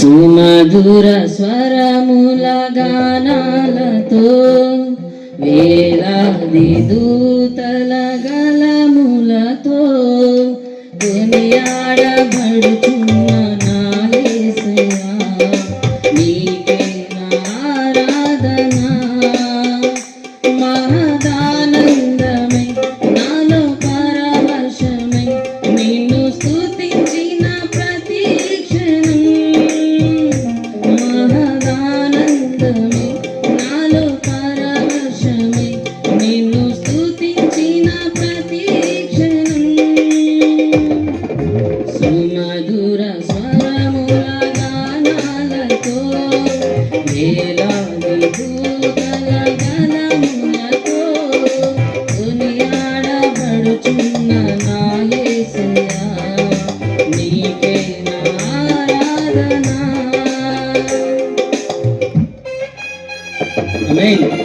సుమధుర స్వరముల గానాలతో వేలాది దూతల గలములతో కొనియాడబడుతు Amém.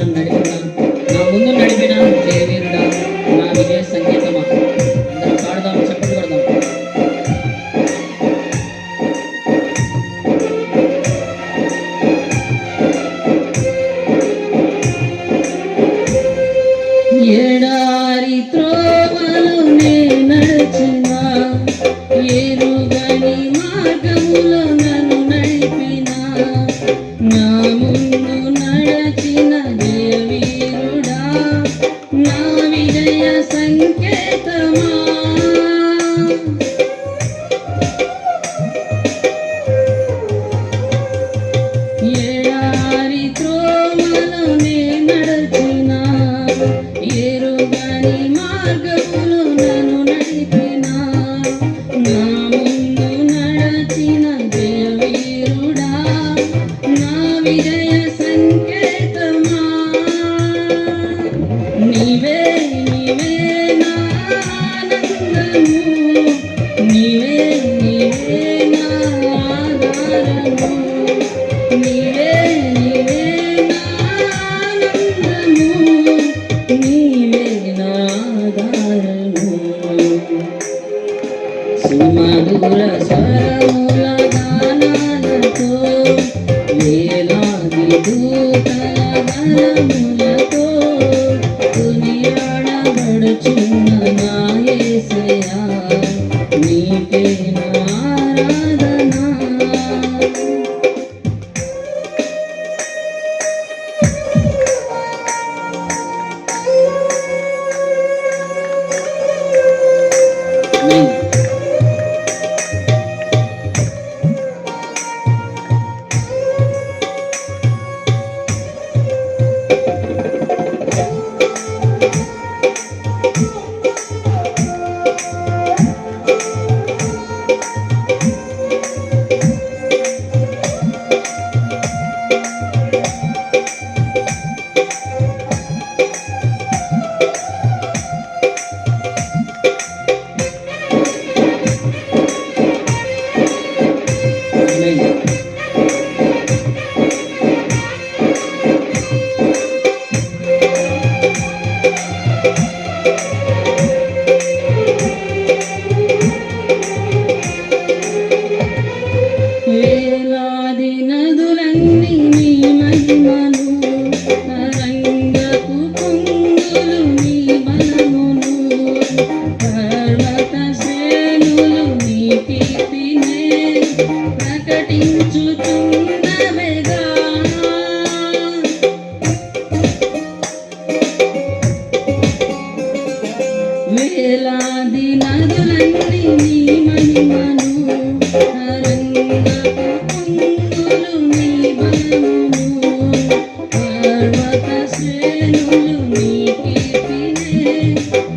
మార్గం నడిపిన నా ముందు నడిపిన దేవీరుడా నా విజయ సంగీతమా? పాడదాం త్రోవలు నడిచిన మధుర స్వరముల గానాలతో వేలాది దూతల గణములతో తునియాడబడుచున్న